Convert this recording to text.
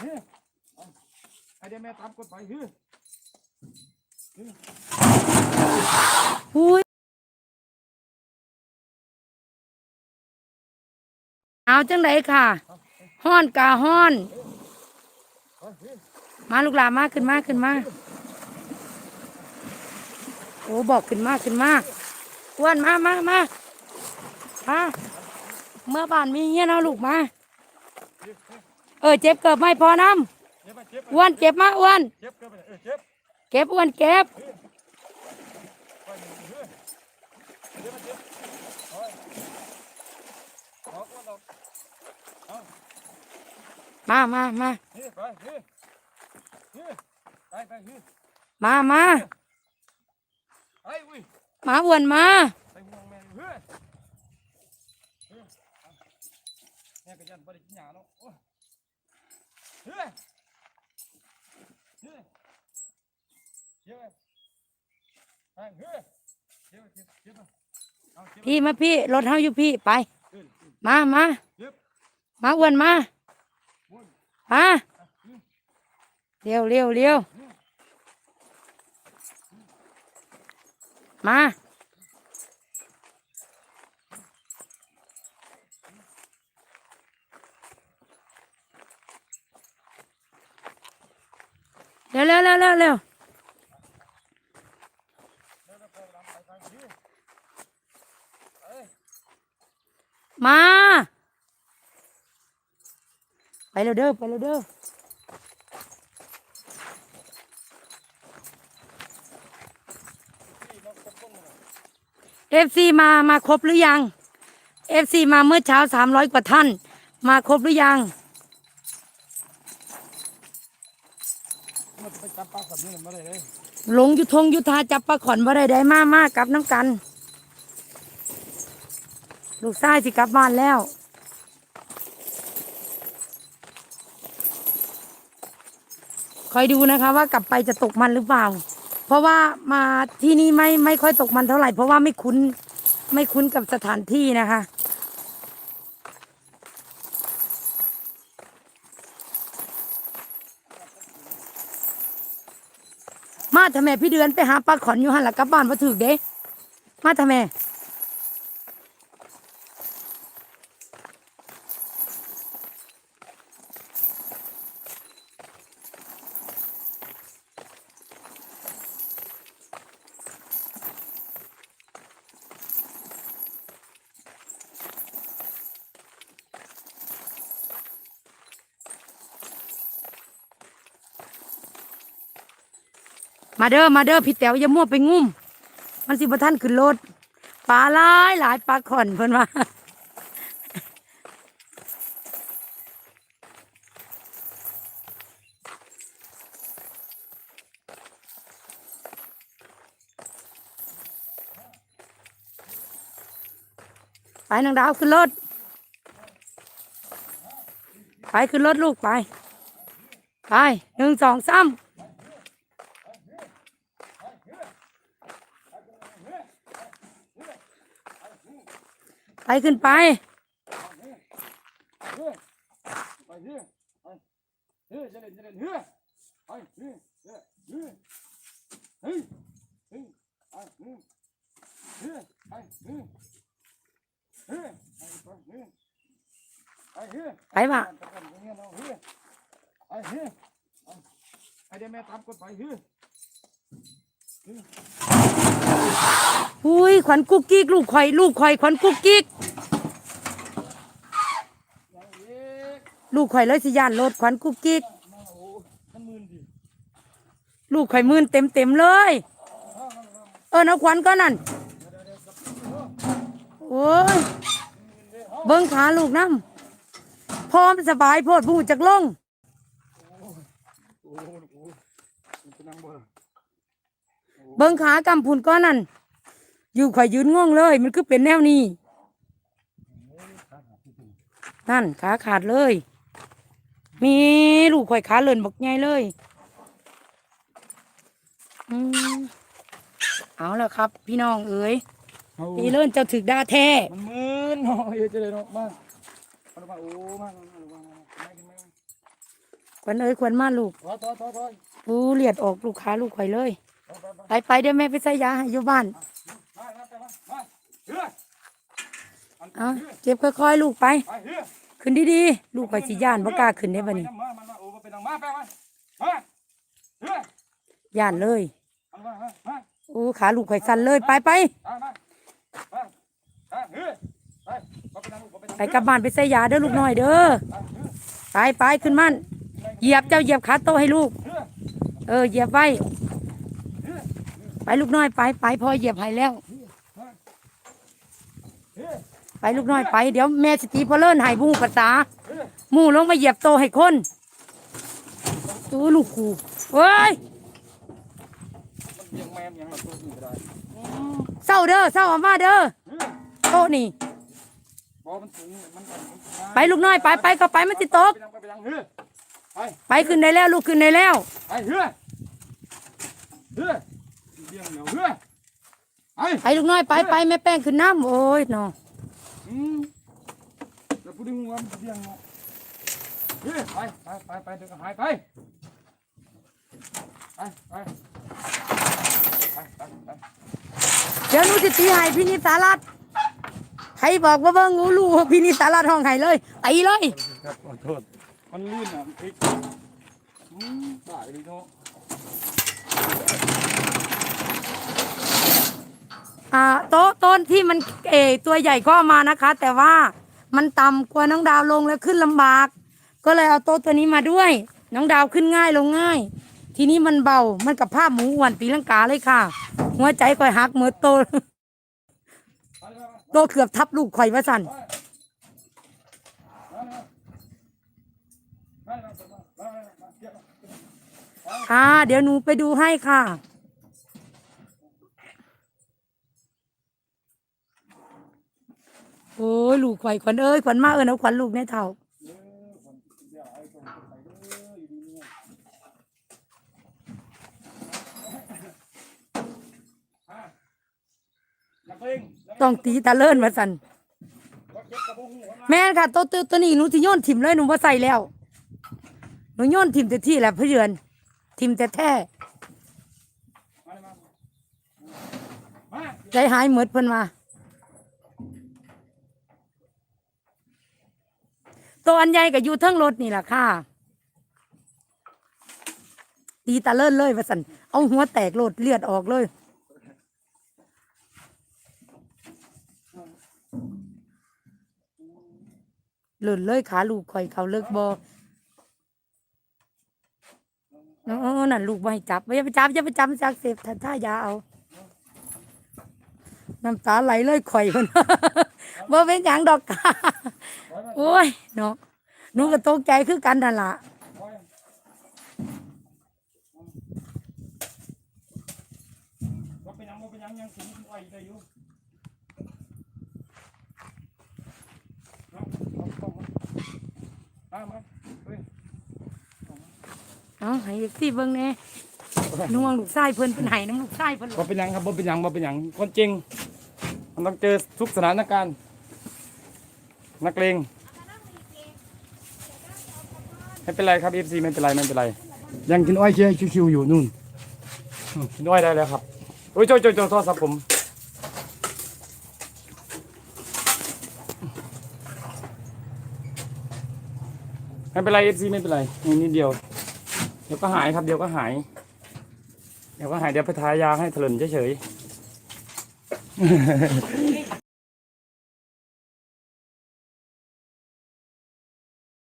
เฮ้ยไปให้เดี๋ยวแม่ตามกดไปเฮ้ยอุ้ยเอาจังไดค่ะฮ้อนกาฮ้อน มาลูกหลามากขึ้นมากขึ้นมากโอ้บอกขึ้นมากขึ้นมากอ้วนมามามามาเมื่อบ้านมีเงี้ยนะลูกมา เออเจ็บเกิบไม่พอน้เจ็บไปเจ็บำอ้วนเจ็บมาอ้วน เจ็บเกินไปเออเจ็บเก็บอ้วนเก็บ ไปเฮ้ยเจ็บไปเจ็บไปออกออกออกมามามาเฮ้ยไปเฮ้ยเฮ้ยไปไปเฮ้ยมามาไอ้อุ้ยมาอ้วนมาไปห่วงแม่เฮ้ยเฮ้ยแม่ก็ยันบ่ได้กินหยาเนาะโอ้ย เฮ้ยเฮ้ยเจ็บไปเฮ้ยเจ็บเจ็บเจ็บเอาเจ็บพี่มาพี่รถเฮาอยู่พี่ไปเฮ้ยมามาเจ็บมาอ้วนมาวนมาเร็วเร็วเร็วมา เร็วเร็วเร็วเร็วเร็วมา ไปเร็วเด้อไปเร็วเด้อเอฟซีมามาครบหรือยังเอฟซีมาเมื่อเช้าสามร้อยกว่าท่าน มาครบหรือยัง มัน ไปจับปลาแบบนี้ม่ได้เลยหลงอยุทงอยุทาจับปลาขอนบ่ได้ได้มากมากลับน้ำกัน ลูกชายสิกลับบ้านแล้วคอยดูนะคะ ว่ากลับไปจะตกมันหรือเปล่า เพราะว่ามาที่นี่ไม่ไม่ค่อยตกมันเท่าไหร่ เพราะว่าไม่คุ้นไม่คุ้นกับสถานที่นะคะ มาทำไมพี่เดือนไปหาปลาขอนอยู่หันหลักกลับบ้านมาถึกเด้ มาทำไม มาเด้อมาเด้อพี่แต๋วอย่ามั่วไปงุ่ม มันสิบท่านขึ้นรถปลาหลายหลายปลาขอนเพิ่นว่าไปนางดาวขึ้นรถ ไปขึ้นรถลูกไป ไปหนึ่งสองสาม ไปขึ้นไปไปบ่ะไปเฮ้ไปเฮ้ยเฮ้ยไปเฮ้ยเฮ้ยไปไปเฮ้ยไปเฮ้ยไปว่ะไปกันอเดี๋ยวแม่ตามกดไปเฮ้ อุ้ยขวัญกุ๊กกิ๊กลูกข่อยลูกข่อยขวัญกุ๊กกิ๊กลูกข่อยเลยสิยานรถขวัญกุ๊กกิ๊กลูกข่อยมื่นเต็มเต็มเลย เออนะขวัญก็นั่นโอ้ยเบิ้งขาลูกน้ำพร้อมสบายโพดผู้จักลงเบิ้งขากำพุนก็นั่น อยู่ข่อยยืนง่วงเลย มันคือเป็นแนวนี้ นั่นขาขาดเลย มีลูกข่อยขาเลินบอกไงเลยอืมเอาแล้วครับ พี่น้องเอ๋ยเอาพี่เลินเจ้าถึกดาแท้มันมึนเนาะเฮ้ยจะเลยเนาะมาเอาลงมาโอ้มามามามามามามาขวัญเอ้ยขวัญมาลูกถอยถอยถอยถอยอู้เลียดออกลูกค้าลูกข่อยเลย ไปไปไปไปไปเดี๋ยวแม่ไปใส่ยาให้อยู่บ้าน มามาไปมามา เอันเจ็บค่อยๆลูกไป ขึ้นดีๆ ลูกข่สิย่านบ่กล้าขึ้นได้บัดนี้มามามาโอ้มาเป็นทางมาไปมามาเฮ้ยย่านเลยโอ้ขาลูกไข่สั่นเลยไปไปไปกลับบ้านไปใส่ยาเด้อลูกน้อยเด้อไปไปขึ้นมันเหยียบเจ้าเหยียบขาโตให้ลูก เออเหยียบไว้ไปลูกน้อยไปไปพอเหยียบให้แล้ว ไปลูกน้อยไปเดี๋ยวแม่สตีพอเลิ่นให้บูภาษาหมู่ลงมาเหยียบโตให้คนตัวลูกกูเว้ยเศร้าเด้อเศร้าอามาเด้อโตนี่ไปลูกน้อยไปไปก็ไปมันติดตกไปขึ้นได้แล้วลูกขึ้นได้แล้วไปเฮ้ยเฮ้ยเบียงเหนียวเฮ้ยไปลูกน้อยไปไปแม่แป้งขึ้นน้ำโอ้ยเนาะ อืมแต่พูดถึงว่ามันเบียงเนาะเฮ้ยไปไปไปไปเดี๋ยวก็หายไปไปไปไปไปไปเดี๋ยวหนูจะตีให้พี่นิสารัตใครบอกว่าเบิ่งงูลูกพี่นิสารัตห้องไห้เลยตีเลย ครับขอโทษ มันลื่นอะมันพลิกอืมตายเลยเนาะ อ่าโต๊ะต้นที่มันเออตัวใหญ่ก็เอามานะคะ แต่ว่ามันต่ำกว่าน้องดาวลงแล้วขึ้นลำบาก ก็เลยเอาโต๊ะตัวนี้มาด้วย น้องดาวขึ้นง่ายลงง่าย ทีนี้มันเบามันกับภาพหมูอ้วนตีลังกาเลยค่ะ หัวใจก่อยหักเหมือนโตโตเกือบทับลูกข่อยว่าสันอ่าเดี๋ยวหนูไปดูให้ค่ะ โอ้ยลูกข่อยขวัญเอ้ยขวัญมาเอิญเอาขวัญลูกในเท่าต้องตีตาเลิ่นว่าสันแม่นค่ะโตตัวตัวนี้หนูสิโยนถิ่มเลยหนูว่าใส่แล้วหนูโยนถิ่มแต่ที่แหละเพื่อนถิ่มแต่แท้ใจหายเหมือดเพิ่นมา ตัวอันใหญ่ก็อยู่เทั้งรถนี่แหละค่ะ ตีตาเลิ่นเลยว่าสันเอาหัวแตกโลดเลือดออกเลย หล่นเลยขาลูกข่อยเขาเลิกบอเออนั่นลูกไม่ให้จับอย่าไปจับอย่าไปจับจากเสพท่าท่ายาเอา น้ำตาไหลเลยข่อยคน บ่เป็นหยังดอกค่ะโอ้ยเนาะหนูก็ตกใจคือกันนั่นล่ะว่าเป็นยังว่าเป็นยังยังถึงไอ้ได้อยู่มามาเฮ้ยเอาให้สิเบิ่งแหน่นุ่งลูกชายเพิ่นเพิ่นให้น้ำลูกชายเพิ่นว่าเป็นยังครับว่าเป็นยังว่าเป็นยังคนจริง มันต้องเจอทุกสถานการณ์ นักเลงไม่เป็นไรครับ FC ไม่เป็นไรไม่เป็นไร ยังกินอ้อยเชียร์ชิวๆอยู่นู่นอืมกินอ้อยได้แล้วครับโอ้ยโจยโจยโจยโทษครับผมไม่เป็นไร FC ไม่เป็นไรนี่นิดเดียว เดี๋ยวก็หายครับเดี๋ยวก็หาย เดี๋ยวก็หายเดี๋ยวไปทายาให้ถลนเฉยๆ